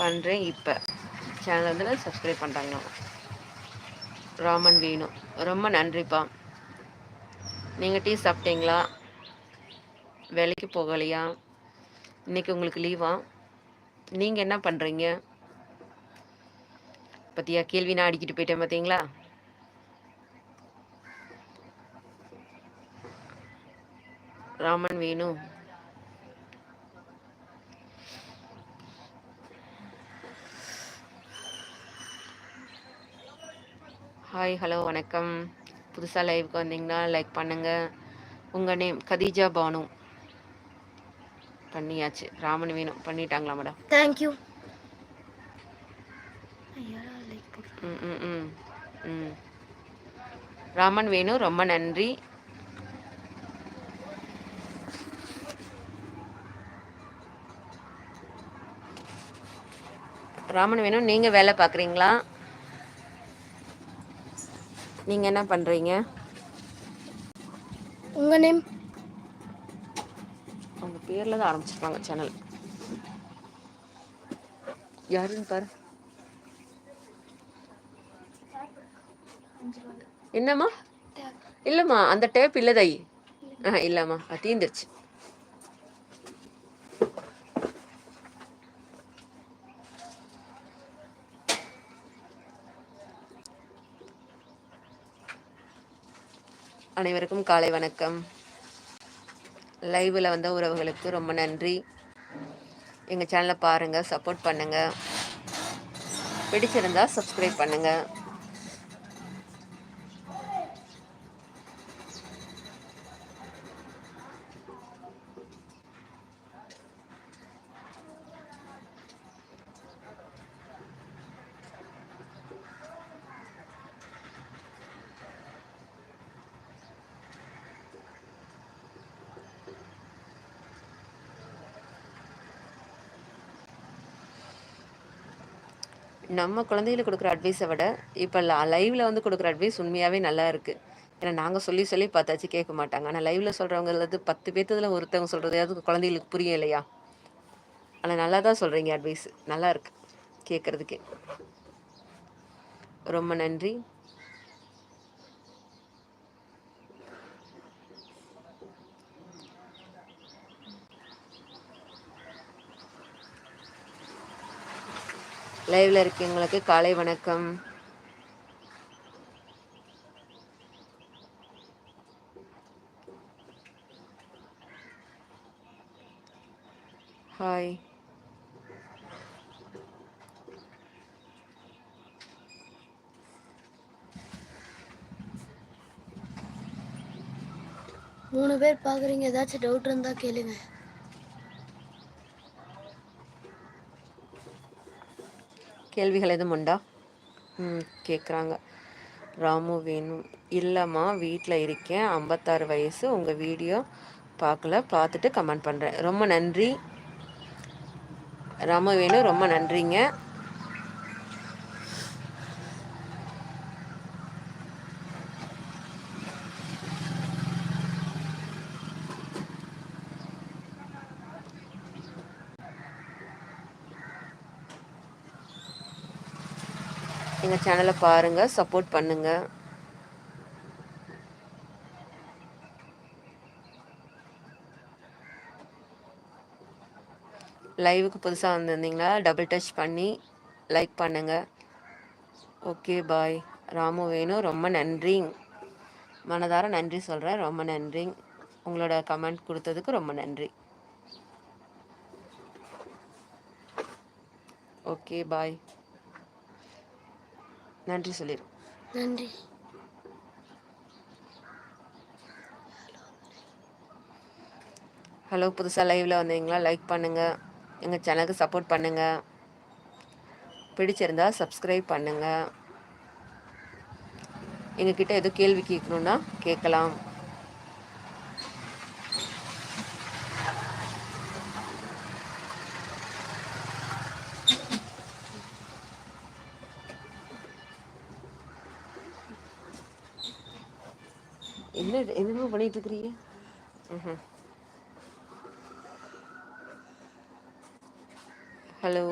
பண்ணுறேன் இப்போ. சேனல் வந்து சப்ஸ்கிரைப் பண்ணுறாங்களா ராமன் வேணும் ரொம்ப நன்றிப்பா. நீங்கள் டீ சாப்பிட்டீங்களா? வேலைக்கு போகலையா? இன்றைக்கி உங்களுக்கு லீவா நீங்கள் என்ன பண்ணுறீங்க பற்றியா கேள்வி நான் அடிக்கிட்டு போயிட்டேன் பார்த்தீங்களா ராமன் வேணும் ஹாய் ஹலோ வணக்கம். புதுசாக லைவுக்கு வந்தீங்கன்னா லைக் பண்ணுங்கள் உங்கள் நேம் கதீஜா பானு பண்ணியாச்சு. ராமன் வேணும் பண்ணிட்டாங்களா மேடம் தேங்க்யூ ம் ம் ம் ம். ராமன் வேணும் ரொம்ப நன்றி. ராமன் வேணும் நீங்கள் வேலை பார்க்குறீங்களா? நீங்கள் என்ன பண்ணுறீங்க உங்கள் நேம் அவங்க பேரில் தான் ஆரம்பிச்சிருப்பாங்க சேனல் யாருன்னு பாரு. என்னம்மா? இல்லைம்மா அந்த டேப் இல்லை தாயி. ஆ இல்லைம்மா தீந்துருச்சு. அனைவருக்கும் காலை வணக்கம். லைவில் வந்த உறவுகளுக்கு ரொம்ப நன்றி. எங்கள் சேனலை பாருங்கள் சப்போர்ட் பண்ணுங்கள் பிடிச்சிருந்தால் சப்ஸ்கிரைப் பண்ணுங்கள் நம்ம குழந்தைகளுக்கு கொடுக்குற அட்வைஸை விட இப்போ லைவில் வந்து கொடுக்குற அட்வைஸ் உண்மையாகவே நல்லா இருக்குது ஏன்னா நாங்கள் சொல்லி சொல்லி பார்த்தாச்சு கேட்க மாட்டாங்க. ஆனால் லைவில் சொல்கிறவங்கிறது பத்து பேர்த்ததில் ஒருத்தவங்க சொல்கிறது குழந்தைகளுக்கு புரியும் இல்லையா? ஆனால் நல்லா தான் சொல்கிறீங்க அட்வைஸ் நல்லா இருக்கு கேட்குறதுக்கே ரொம்ப நன்றி. லைவ்ல இருக்கவங்களுக்கு காலை வணக்கம். ஹாய் மூணு பேர் பார்க்குறீங்க ஏதாச்சும் டவுட் இருந்தால் கேளுங்க. கேள்விகள் எதுவும் உண்டா? ம் கேட்குறாங்க ராமு வேணும் இல்லைம்மா வீட்டில் இருக்கேன். ஐம்பத்தாறு வயசு. உங்கள் வீடியோ பார்க்கல பார்த்துட்டு கமெண்ட் பண்ணுறேன் ரொம்ப நன்றி. ராமு வேணும் ரொம்ப நன்றிங்க. எங்கள் சேனலை பாருங்கள் சப்போர்ட் பண்ணுங்கள் லைவுக்கு புதுசாக வந்திருந்தீங்களா? டபுள் டச் பண்ணி லைக் பண்ணுங்கள் ஓகே பாய் ராமு வேணும் ரொம்ப நன்றி. மனதார நன்றி சொல்கிறேன் ரொம்ப நன்றி. உங்களோட கமெண்ட் கொடுத்ததுக்கு ரொம்ப நன்றி. ஓகே பாய் நன்றி சொல்லிடு நன்றி. ஹலோ புதுசாக லைவில் வந்தீங்களா? லைக் பண்ணுங்கள் எங்கள் சேனலுக்கு சப்போர்ட் பண்ணுங்கள் பிடிச்சிருந்தா சப்ஸ்கிரைப் பண்ணுங்கள் எங்ககிட்ட எதுவும் கேள்வி கேட்கணுன்னா கேட்கலாம். என்ன என்னமோ பண்ணிட்டு இருக்கிறீங்க? ஹலோ.